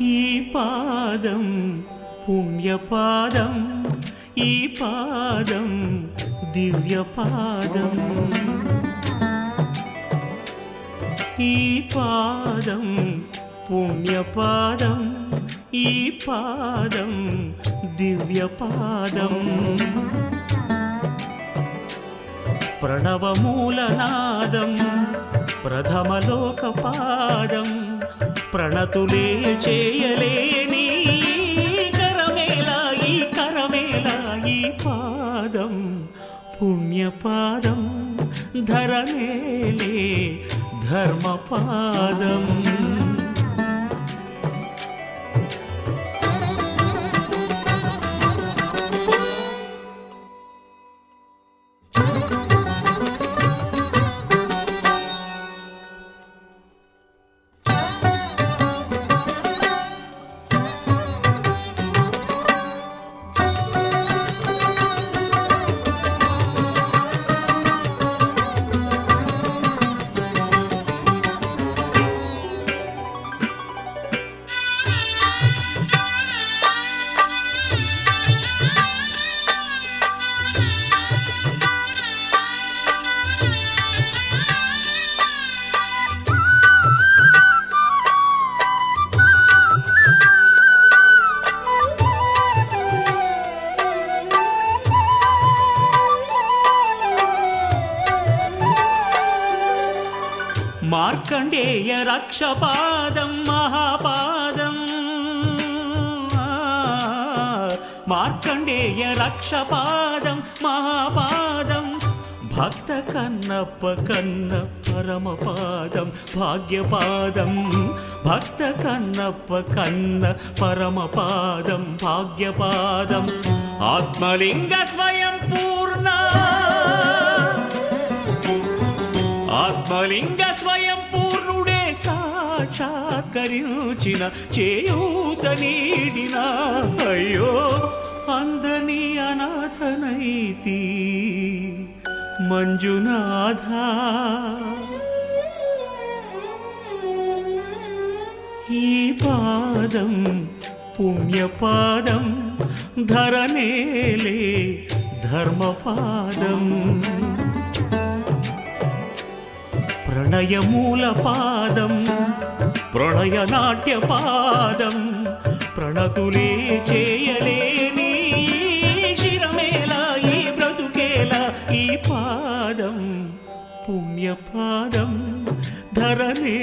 ఈ పాదం పుణ్యపాదం ఈ పాదం దివ్యపాదం. ఈ పాదం పుణ్యపాదం ఈ పాదం దివ్యపాదం. ప్రణవమూలనాదం ప్రథమలోకపాదం. ప్రణతులే చేయలేని కరమేలాయి కరమేలాయి పాదం పుణ్యపాదం ధరమేలే ధర్మపాదం. మార్కండేయ రక్షపాదం మహాపాదం. మార్కండేయ రక్షపాదం మహాపాదం. భక్త కన్నప్ప కన్న పరమపాదం భాగ్యపాదం. భక్త కన్నప్ప కన్న పరమపాదం భాగ్యపాదం. ఆత్మలింగ స్వయం పూర్ణ. ఆత్మలింగ స్వయం సాక్షాత్కరించిన చేయూత నీడిన అయ్యో అందని అనాథనైతి మంజునాథ. ఈ పాదం పుణ్యపాదం ధరనేలే ధర్మపాదం. ప్రణయమూల పాదం ప్రణయ నాట్య పాదం ప్రణతులే చేయలేని శిరమేలా ఈ బ్రతుకేలా ఈ పాదం పుణ్యపాదం ధరలే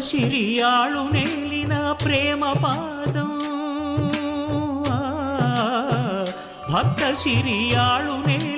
శిరియాళు నేలిన ప్రేమ పాదం. భక్త శిరియాళు నేలి